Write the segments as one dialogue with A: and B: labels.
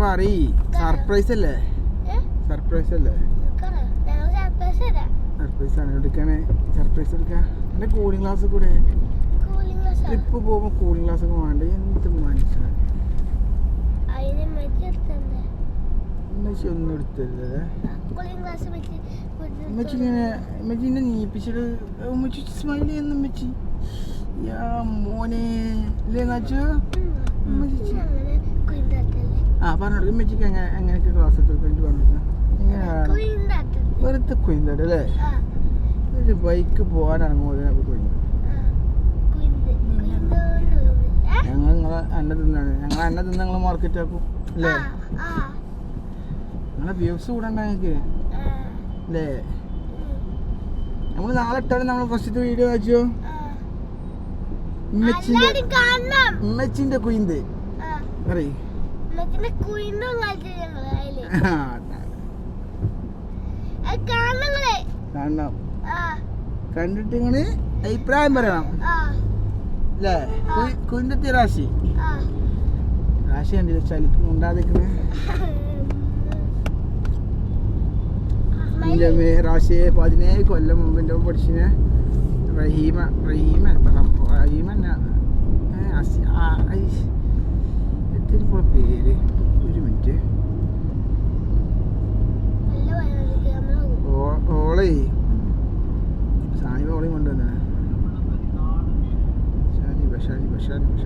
A: പറയ് സർപ്രൈസ് അല്ലേ? സർപ്രൈസ് അല്ലേ? സർപ്രൈസ് ആണ്. എടുക്കണേ. സർപ്രൈസ് എടുക്കാം. എന്റെ കൂളിംഗ് ഗ്ലാസ് കൂടെ. ട്രിപ്പ് പോകുമ്പോൾ കൂളിംഗ് ഗ്ലാസ് ഒക്കെ വേണ്ട? എന്ത് മനുഷ്യനാണ് ഉമ്മച്ചി ഒന്നും ഉമ്മച്ചി ഇങ്ങനെ ഉമ്മച്ചിനെ നീപ്പിച്ചിട്ട് ഉമ്മച്ചി സ്മൈൽ ചെയ്യുന്ന ഉമ്മച്ചി യാ മോനെ. ഇല്ലേ നാച്ചു ആ പറഞ്ഞു ഉമ്മച്ചിക്ക് എങ്ങനെ എങ്ങനെയൊക്കെ ക്ലാസ് എടുത്തു എനിക്ക് പറഞ്ഞു എങ്ങനെയാണ് വെറുതെ കൊയ്യുന്നത് അല്ലേ? ഒരു ബൈക്ക് പോകാൻ ഇറങ്ങുമ്പോൾ അപ്പോൾ കൊയ്യുന്നത് ഞങ്ങൾ നിങ്ങളെ അന്ന തിന്നാണ്. ഞങ്ങൾ അന്ന തിന്ന് ഞങ്ങൾ മാർക്കറ്റ് ആക്കും. അല്ലേ? നിങ്ങളെ വ്യൂസ് കൂടണ്ട ഞങ്ങൾക്ക്. അല്ലേ? നമ്മൾ നാളെ ഇട്ടാലും നമ്മൾ ഫസ്റ്റത്തെ വീഡിയോ വായിച്ചോ ഉമ്മച്ചിന്റെ ഉമ്മച്ചിന്റെ കുയിന്ത് പറയ്. കാണണം. കണ്ടിട്ട് അഭിപ്രായം പറയണം. അല്ലേ കുഞ്ഞത്തി രാശി? രാശി കണ്ടില്ല? ചലിക്കും എന്റെ അമ്മേ റാഷിയെ പതിനേഴ് കൊല്ലം മുമ്പ് എന്റെ പഠിച്ചിന്. റഹീമ റഹീമ റഹീമ എന്നാ ഇപ്പോൾ പേര് ഒരു മിനിറ്റ്. ഓളേ. സാഹിബ ഓളെയും കൊണ്ടുവന്നെ ഷാജി ഷാനിബ ഷാനിബ ഷാനിബ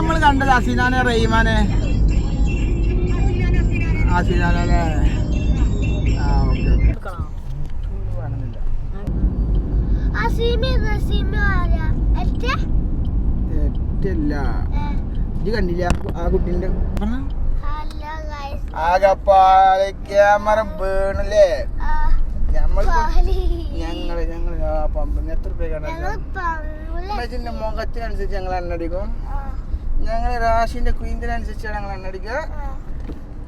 A: നമ്മൾ കണ്ടത് അസിനാനെ റഹീമാനെ അസിനാനെ ആ ഓക്കെ ഏറ്റല്ല ഇത് കണ്ടില്ല? ആ
B: കുട്ടീന്റെ
A: ആകപ്പാടെ ക്യാമറ വീണല്ലേ?
B: പാലി
A: ഞങ്ങൾ ഞങ്ങൾ ആ എത്ര രൂപ മുഖത്തിനനുസരിച്ച് ഞങ്ങൾ എണ്ണടിക്കും ഞങ്ങൾ റാഷിന്റെ കുയിന്തിനനുസരിച്ചാണ് ഞങ്ങൾ എണ്ണടിക്കുക
B: അടിക്കുക.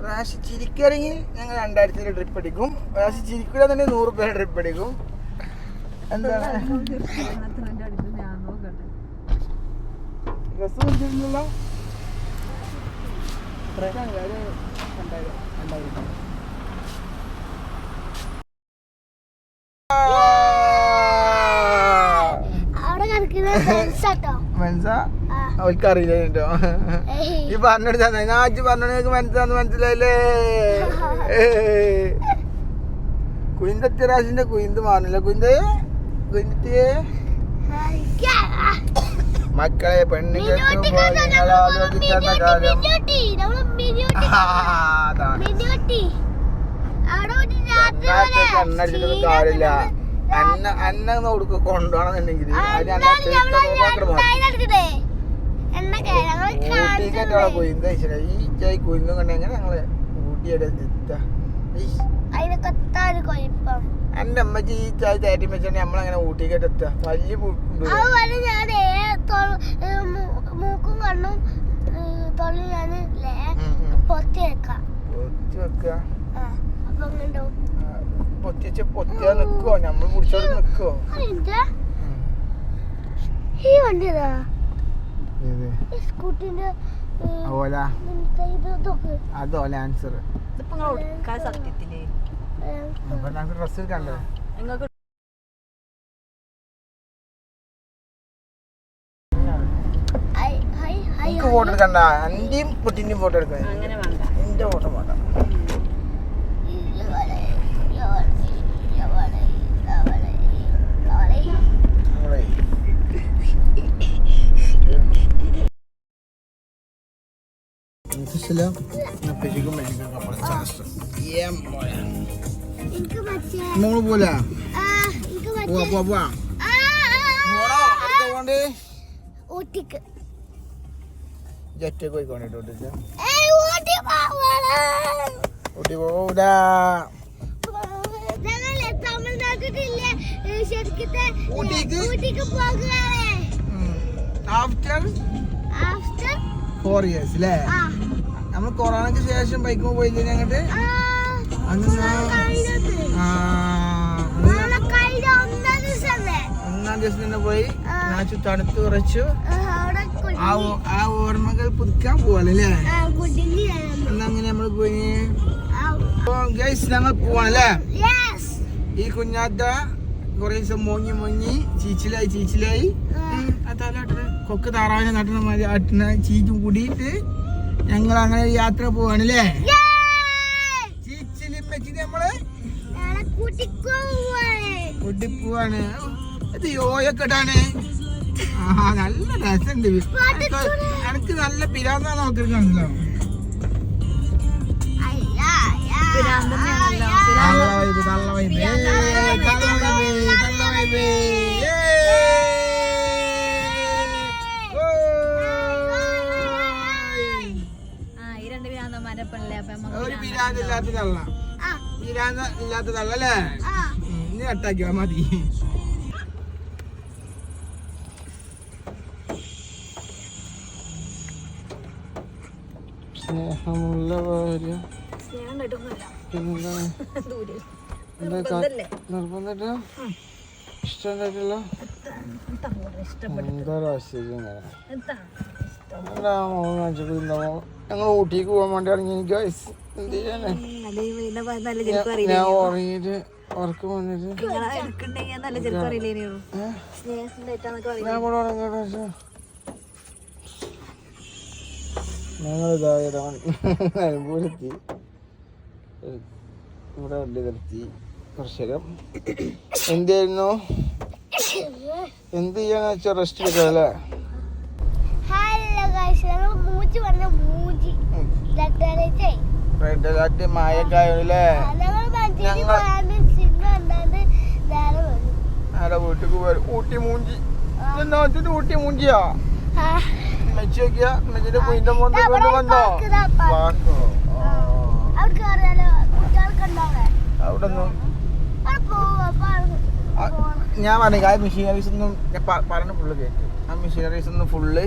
A: റാഷി ചിരിക്കുകയാണെങ്കിൽ ഞങ്ങൾ രണ്ടായിരത്തി ട്രിപ്പ് അടിക്കും. റാഷി ചിരിക്കുക തന്നെ നൂറ് പേര് ട്രിപ്പ് അടിക്കും എന്താണ്
B: അവിടെ കിടക്കുന്ന ഫ്രണ്ട്സ്
A: അവർക്ക് അറിയില്ല കേട്ടോ. ഈ പറഞ്ഞെടുത്താ നാച്ച് പറഞ്ഞ മനസ്സിലാന്ന് മനസ്സിലായില്ലേ? കുയിന്ത രാശിന്റെ കുയിന്ത് മാറില്ല കുയിന്ത് കുയിന്തിയെ. മക്കളെ പെണ്ണുങ്ങൾക്ക്? നിങ്ങൾ ആലോചിക്കേണ്ട കാര്യം. കണ്ണടിച്ചിട്ടൊന്നും കാര്യമില്ല. അന്ന അന്ന കൊടുക്ക് കൊണ്ടുപോകണമെന്നുണ്ടെങ്കിൽ
B: കാണിച്ചതല്ലേ.
A: കുയിന്ത ഈ ചായ കുയിന്തും കണ്ടെങ്കിൽ ഞങ്ങൾ ഊട്ടിയുടെ എന്റെ അമ്മച്ചി ഈ ചായ തേറ്റി വെച്ചാൽ നമ്മളങ്ങനെ ഊട്ടിക്കട്ട് എത്തുക വലിയ
B: മൂക്കും കണ്ണും തൊള്ളി ഞാൻ പൊത്തി വെക്കാം.
A: പൊത്തി വെക്കുക പൊത്തിച്ച് പൊത്തിയാ നിക്കുവോ നമ്മൾ പിടിച്ചോട് നിക്കുവോ
B: ഈ വണ്ടി സ്കൂട്ടിന്റെ
A: ഓല അത് ഓല ആൻസർ സത്യത്തിൽ.
C: നിങ്ങൾക്ക്
A: ഫോട്ടോ എടുക്കണ്ട. എന്റെയും കുട്ടിന്റെയും ഫോട്ടോ എടുക്കാൻ
C: അങ്ങനെ വേണ്ട.
A: എന്റെ ഫോട്ടോ വേണ്ട നമ്മളെ Selam. Napicikum medical kapal chance. Yeah, boy.
B: എനിക്ക് മറ്റേ
A: നമ്മൾ പോലെ
B: ആ എനിക്ക്
A: പോവാ
B: മറ്റേ
A: പോവാ പോവാ
B: ആ, ആ,
A: പോടാ
B: ആ,
A: അടുത്ത പോണ്ടേ
B: ഊട്ടിക്ക്.
A: ജറ്റ് പോയിക്കോണ്ടിട്ട് ഊട്ടിക്ക്.
B: ഏയ് ഊട്ടി പോവാണ്
A: ഊട്ടി പോകൂടാ
B: ഞങ്ങളെ തമിഴ്നാട്ടിലെ ശരിക്കത്തെ
A: ഊട്ടിക്ക്?
B: ഊട്ടിക്ക് പോകുകയാണ്
A: ആഫ്റ്റർ
B: ആഫ്റ്റർ
A: ഫോർ ഇയേഴ്സ് അല്ലേ
B: ആ.
A: നമ്മൾ കൊറോണക്ക് ശേഷം ബൈക്ക് കഴിഞ്ഞാൽ അങ്ങോട്ട്?
B: ഒന്നാം
A: ദിവസം തന്നെ പോയി. നാച്ചു തണുത്ത് കുറച്ചു
B: ആ,
A: ഓർമ്മകൾ പുതുക്കാൻ പോവാണല്ലേ എന്നാ അങ്ങനെ നമ്മൾ പോയി. ഗൈസ് ഞങ്ങൾ പോവാണല്ലേ ഈ കുഞ്ഞാത്ത കുറെ ദിവസം മോങ്ങി മോങ്ങി ചീച്ചിലായി ചീച്ചിലായി. ആ. തലാട്ടിന് കൊക്ക് താറാവിനെ നട്ടണ മാതിരി അട്ടണ ചീച്ചും കൂടിയിട്ട് ഞങ്ങൾ അങ്ങനെ യാത്ര പോവാണല്ലേ?
B: നമ്മൾ
A: കൂട്ടി പോവാണ് ഇത് യോയൊക്കെട്ടാണ്. ആ നല്ല രസമുണ്ട് എനിക്ക് നല്ല പിരാന്താ നോക്കിയിരിക്കണല്ലോ. നല്ല വൈബ് നല്ല വൈബ്.
C: അപ്പൊ
A: ഒരു തള്ള ഇല്ലാത്ത ഇനി കട്ടാക്കിയാ മതി. സ്നേഹമുള്ള ഭാര്യ.
C: സ്നേഹം ഇഷ്ടം
A: പിന്നെന്താണ്
C: ദൂരെ.
A: എന്താ
C: നിർബന്ധല്ലേ?
A: നിർബന്ധമായിട്ട് ഇഷ്ടമുണ്ടായിട്ടില്ല
C: എന്താ മോളെ ഇഷ്ടപ്പെട്ട
A: എന്തൊരു ആശ്ചര്യം ഞങ്ങൾ ഊട്ടിക്ക് പോകാൻ വേണ്ടി ഇറങ്ങി. എനിക്ക് വയസ്സ് എന്ത് ചെയ്യാനേ? ഞാൻ- ഉറങ്ങിയിട്ട് ഉറക്കം വന്നിട്ട് ഞാൻ
C: കൂടെ
A: ഇവിടെ ഉറങ്ങട്ടെ പക്ഷേ ഞങ്ങളിതാ നിലമ്പൂരെത്തി. ഇവിടെ വണ്ടി നിർത്തി കർഷകം എന്തായിരുന്നു എന്ത് ചെയ്യാന്ന് വെച്ചാൽ റെസ്റ്റ് എടുക്കാം അല്ലേ
B: ഹലോ ഗൈസ് ഞങ്ങൾ മൂച്ചി പറഞ്ഞ മൂച്ചി ലട്ടറിച്ചേ
A: റെഡ് അലർട്ട് മായക്കായല്ലേ വീട്ടിക്ക് ഊട്ടി മൂഞ്ചി. മൂഞ്ചിയാ? മെച്ചി നോക്കിയാ മെച്ചിന്റെ കുയിന്റെ മോന്ത
B: ദാ
A: കൊണ്ട് വന്നോ. പാക്കോ
B: അവിടെ?
A: ഞാൻ പറഞ്ഞു ആ മെഷീനറീസ് ഒന്നും പറഞ്ഞു പുള്ളി കേട്ടു. ആ മെഷീനറീസ് ഒന്നും ഫുള്ള്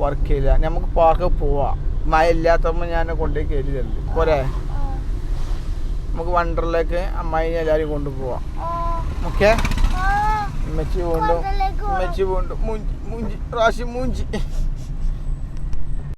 A: വർക്ക് ചെയ്യില്ല. നമുക്ക് പാർക്ക് പോവാം. മഴ ഇല്ലാത്തപ്പോൾ ഞാൻ കൊണ്ടുപോയി കയറ്റി തരൽ പോരെ? നമുക്ക് വണ്ടറിലേക്ക് അമ്മായിനെ എല്ലാവരും കൊണ്ടുപോവാം. ഓക്കെ?
B: ഉമ്മച്ചി
A: മെച്ചി വീണ്ടും
B: വണ്ടറിലേക്ക് മുഞ്ചി
A: മെച്ചി വീണ്ടും മൂഞ്ചി മൂഞ്ചി പ്രാവശ്യം മൂഞ്ചി.